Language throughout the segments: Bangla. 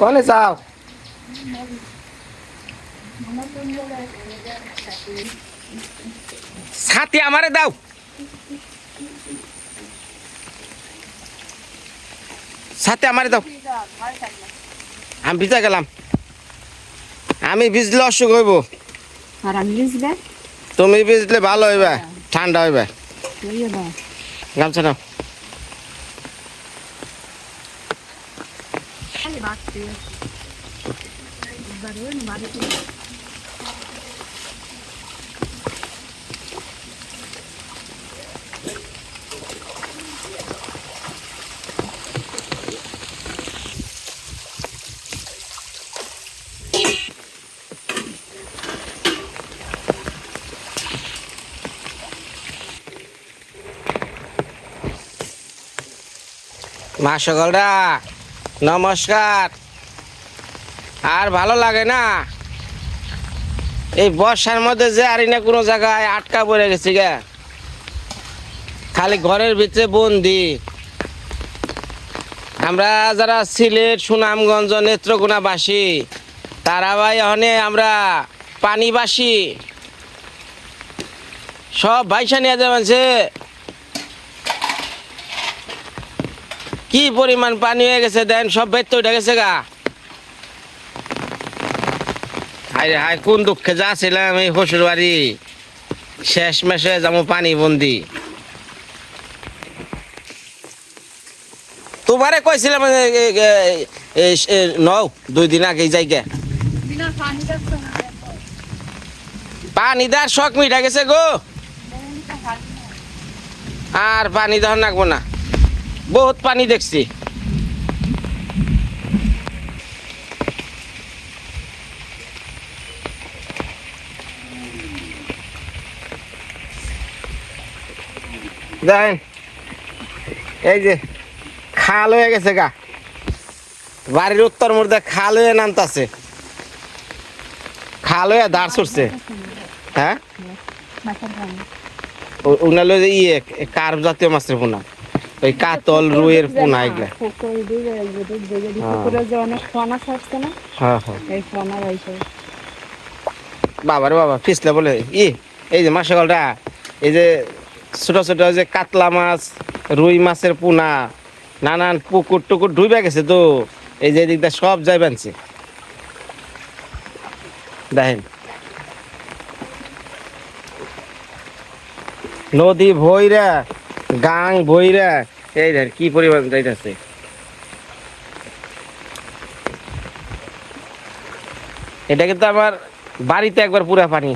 কনে যাও। ছাতি আমারে দাও। ছাতি আমারে দাও। আমি ভিজা গেলাম। আমি ভিজলে অসুখ হইব। আর আমি লিখবে তুমি ভিজলে ভালো হইবে ঠান্ডা হইবে। গামছা নাও। বাড়তে মারে মা সকলরা নমস্কার। আর ভালো লাগে না। এই বর্ষার মধ্যে যে আর না কোনো জায়গায় আটকা পড়ে গেছি গে। খালি ঘরের ভিতরে বন্দি। আমরা যারা সিলেট, সুনামগঞ্জ, নেত্রকোনাবাসী তারা ভাই অনে আমরা পানিবাসী। সব ভাইসা নিয়ে সে কি পরিমাণ পানি হয়ে গেছে দেন, সব বেত্ত উঠে গেছে গা। হাই রে হাই কোন দুঃখে যা ছিলাম এই শ্বশুর বাড়ি। শেষ মেশে যাব পানি বন্দি। তোমারে কইছিলাম নও দুই দিন আগে যাই গে বিনা পানি দেওয়ার শখ মিটা গেছে গো। আর পানি দেওয়ার লাগবো না। বহুত পানি দেখছি। দেখেন এই যে, খাল হয়ে গেছে গা। বাড়ির উত্তর মধ্যে খাল হয়ে খাল হয়ে দাঁড় ছুটছে। হ্যাঁ? যে ইয়ে কার্প জাতীয় মাছের পোনা? ওই কাতল, রুইয়ের পোনা এগুলা। হ্যাঁ। হ্যাঁ হ্যাঁ। রয়েছে বাবা ফিসলে বলে, ই, এই যে মাসেকলটা এই যে ছোট ছোট যে কাতলা মাছ, রুই মাছের পোনা, নানান পুকুর টুকুর ডুবে গেছে তো। এই যে এদিকটা সব যাই বানছে। দেখেন। নদী ভৈরা, গাং ভৈরা, এই দেখ কি পরিমাণ যাইতেছে। এটা কিন্তু আমার বাড়িতে একবার পুরা পানি।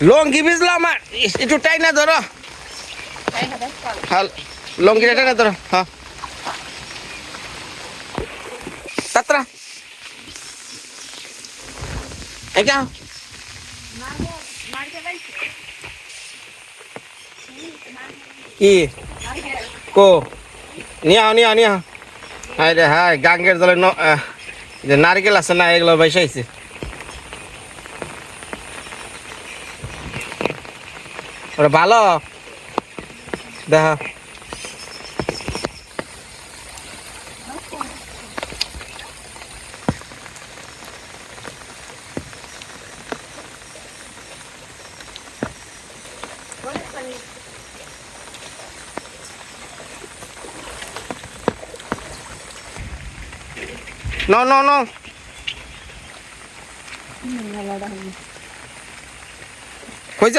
লঙ্গি ভিজলো আমার ইস, একটু টাই না ধরো হ্যাঁ লঙ্গিটা টাই না ধরো হ্যাঁ তাত্রা এটা কি কো। নিয়ে আও নিয়ে আও নিয়ে। আও হাই রে হাই গাঙ্গের জলে ন- আহ, যে নারকেল আছে না এগুলো বসাইছে ওটা ভালো দেখা No, no, no. কই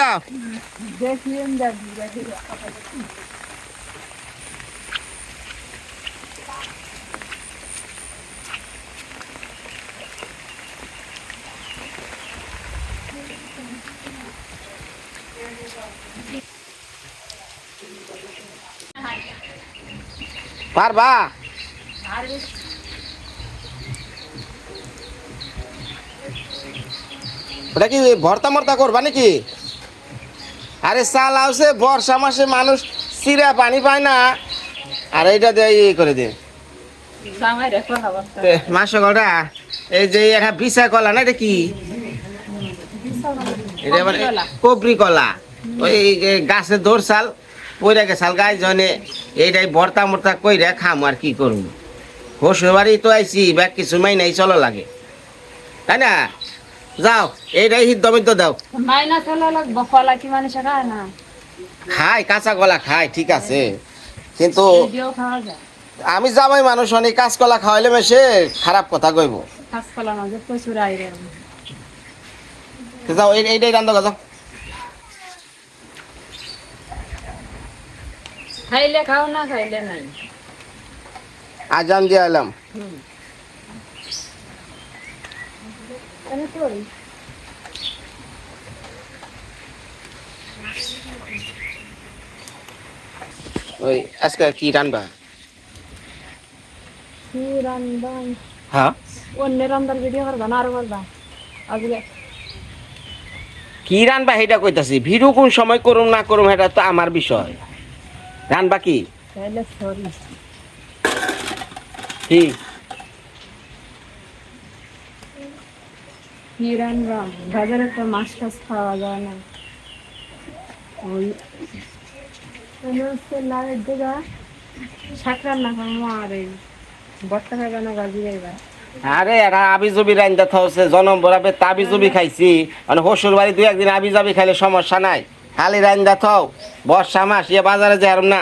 পারবা? ওটা কি ভর্তা মর্তা করবা নাকি? আরে চাল আসে বর্ষা মাসে মানুষ চিরা পানি পায় না। আর এইটা দিয়ে ইয়ে করে দে মাস কলটা এই যে একটা বিছা কলা না এটা কি? এটা মানে কবরি কলা। ওই গাছে দোর চাল পইরা গেছাল গাছ জনে এইটাই বর্তা মর্তা কই রে খাম আর কি করব? হোস বাড়ি তো আইছি ব্যাগ কিছু মাই নাই চলো লাগে। তাই না? যাও এইটাই হিদ্দ মিদ্দ দাও। মাইনা খেলা লাগবো কলা কি মানুষে খায় না। কাঁচা কলা খাই ঠিক আছে। কিন্তু আমি জামাই মানুষ অনেক কাঁচকলা খাওয়াইলে মেশে খারাপ কথা কইব। কাজ কলা না যে প্রচুর আইরে। তো যাও এই এইটাই রান্ধো যাও। খাইলে খাও না খাইলে নাই। আজান দিয়ে এলাম। আমি করি ওই আজকে কি রানবা কি রান্দান হ্যাঁ? অন্য রান্দার ভিডিও করবা না আরও করবা? আজকে কি রানবা সেটা কইতাছি? ভিড়ু কোন সময় করুম না করুম সেটা তো আমার বিষয়। রানবা কি? তাহলে সরি কি? কি রান্না বাজারে তো মাছ টাছ খাওয়া যায় না। ওই ওই হচ্ছে লাউয়ের দিঘা শাক রান্না করব আর এই বর্তা খাইবা না গাজি খাইবা আরে এরা আবি জবি রান্দা থাকছে জনম বরাবে জবি খাইছি। মানে বাড়ি দুই একদিন আবি জাবি খাইলে সমস্যা নাই। খালি রান্দা থাও বর্ষা মাস ইয়ে বাজারে যাই না।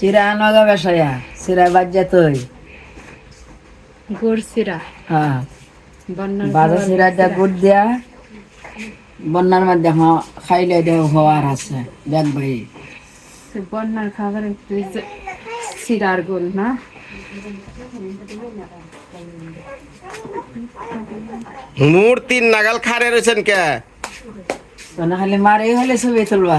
সিরা নগা বেসায়া সিরা বাজ্যা তুই গুড় সিরা হ্যাঁ। বাজা সিরা দিয়া গুড় দিয়া বন্যার মধ্যে হ খাইলে দেও হওয়ার আছে দেখ ভাই। সে বন্যার খাবার সিরার গোল না? মূর তিন নাগাল খারে রয়েছেন কে? তো না হলে মারে হলে ছবি তুলবা।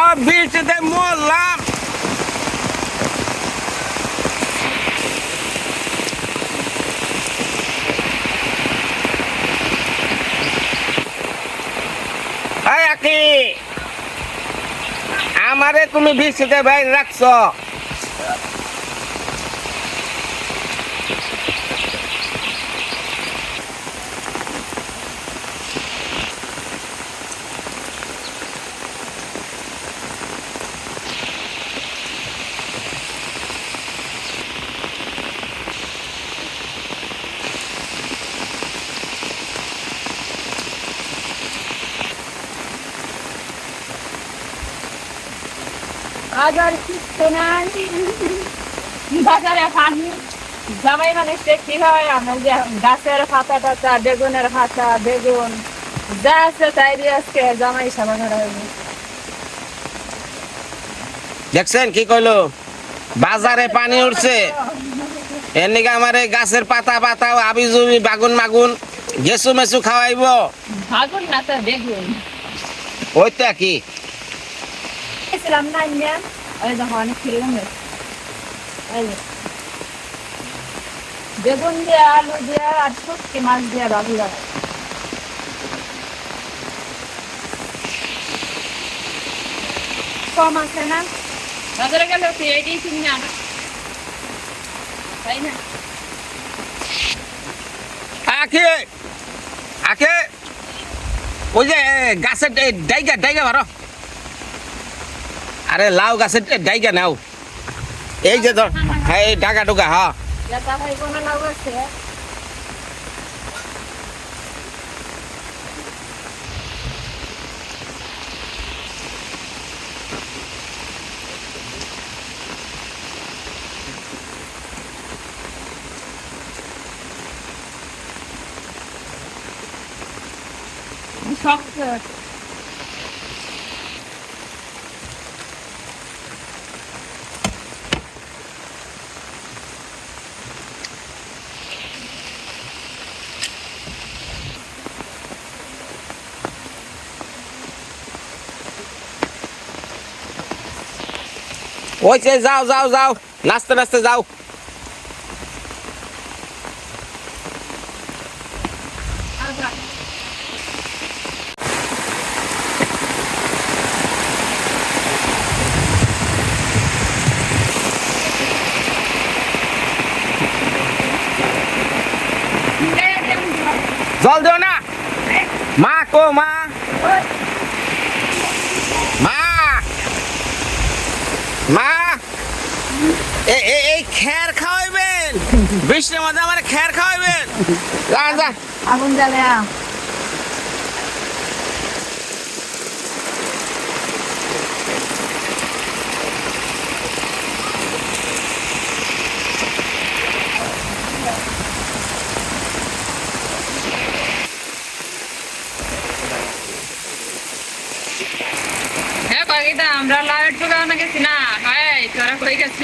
আমার বৃষ্টিতে মরলাম আমারে তুমি বৃষ্টিতে বাইরে রাখছো। কিচ্ছু নাই। বাজারে পানি জামাই মানে সে কি হয়? আমার যে গাছের পাতা টাতা বেগুনের পাতা বেগুন যা আছে তাই দিয়ে আজকে জামাই সাবা ধরা হইব দেখছেন কি কইলো? বাজারে পানি উঠছে। এর নিকে আমার এই গাছের পাতা পাতা আবি জুবি বাগুন মাগুন গেছু মেছু খাওয়াইব। না তো বেগুন। ওই তো কি? গেছিলাম না ইন্ডিয়া ওই দেখো অনেক যে। বেগুন দিয়ে আলু দিয়ে আর শুটকি মাছ দিয়ে বাবু লাগা কম আছে না বাজারে গেলে তুই এইটাই কিনে আনা তাই না আখে আখে ওই যে গাছের ডাইগা ডাইগা ভারো আরে লাউ গাছের ডাইকা নাও এই যে ধর হ্যাঁ এই ঢাকা ঢুকা হ্যাঁ Chocolate. ভাই কোনো লাভ আছে শক্ত ওই যে যাও যাও যাও নাচতে নাচতে যাও জল দেও না মা কো মা মা এই খের খাওয়াইবেন। বৃষ্টির মধ্যে আমার খের খাওয়াইবেন। আগুন জ্বালে হ্যাঁ কয়েকটা আমরা লাইট ঠোকানো গেছি না।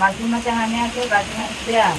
বাথরুমে চাহানি আছে বাথরুমে দেয়া আর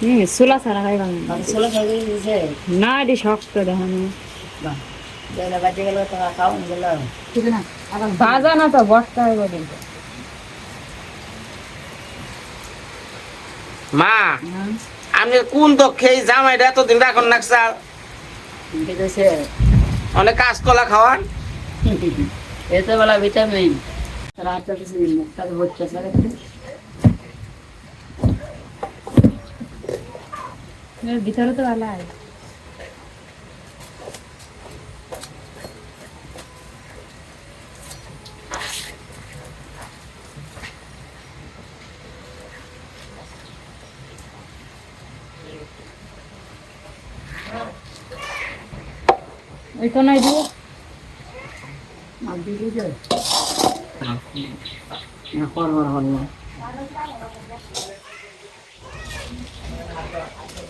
হুম সোলা হয় বাংলা না এটি শক্ত দেখানো বাজা না তো বস্তা মা আমি কোন দক্ষে এই জামাইটা এতদিন রাখন নাকসা অনেক কাঁচকলা খাওয়ান এতে বেলা ভিটামিন রাতে মুখটাকে হচ্ছে স্যার ভিতরে তো ভালো হয় ওই তো নাই দিব আর দিদি যে হর হর হর